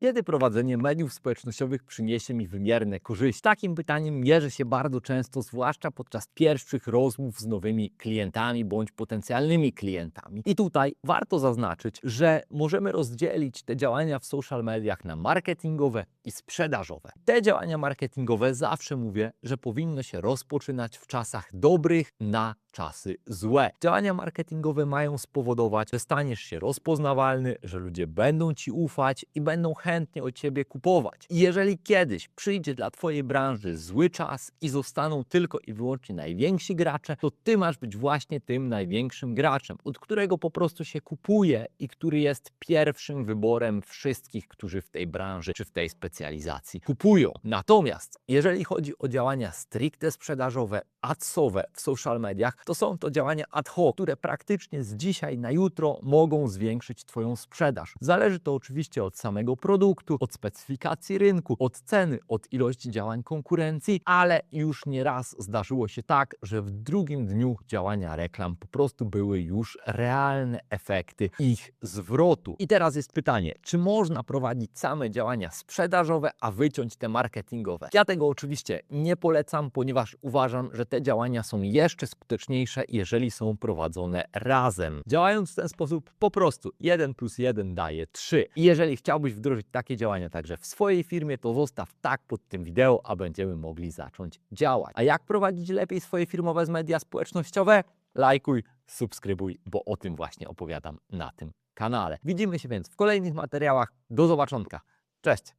Kiedy prowadzenie mediów społecznościowych przyniesie mi wymierne korzyści? Takim pytaniem mierzę się bardzo często, zwłaszcza podczas pierwszych rozmów z nowymi klientami bądź potencjalnymi klientami. I tutaj warto zaznaczyć, że możemy rozdzielić te działania w social mediach na marketingowe i sprzedażowe. Te działania marketingowe zawsze mówię, że powinno się rozpoczynać w czasach dobrych na czasy złe. Działania marketingowe mają spowodować, że staniesz się rozpoznawalny, że ludzie będą ci ufać i będą chętnie od ciebie kupować. I jeżeli kiedyś przyjdzie dla twojej branży zły czas i zostaną tylko i wyłącznie najwięksi gracze, to ty masz być właśnie tym największym graczem, od którego po prostu się kupuje i który jest pierwszym wyborem wszystkich, którzy w tej branży czy w tej specjalizacji kupują. Natomiast jeżeli chodzi o działania stricte sprzedażowe, adsowe w social mediach, to są to działania ad hoc, które praktycznie z dzisiaj na jutro mogą zwiększyć Twoją sprzedaż. Zależy to oczywiście od samego produktu, od specyfikacji rynku, od ceny, od ilości działań konkurencji, ale już nie raz zdarzyło się tak, że w drugim dniu działania reklam po prostu były już realne efekty ich zwrotu. I teraz jest pytanie, czy można prowadzić same działania sprzedażowe, a wyciąć te marketingowe? Ja tego oczywiście nie polecam, ponieważ uważam, że te działania są jeszcze skuteczniejsze, jeżeli są prowadzone razem. Działając w ten sposób, po prostu 1 plus 1 daje 3. I jeżeli chciałbyś wdrożyć takie działania także w swojej firmie, to zostaw tak pod tym wideo, a będziemy mogli zacząć działać. A jak prowadzić lepiej swoje firmowe z media społecznościowe? Lajkuj, subskrybuj, bo o tym właśnie opowiadam na tym kanale. Widzimy się więc w kolejnych materiałach. Do zobaczonka. Cześć!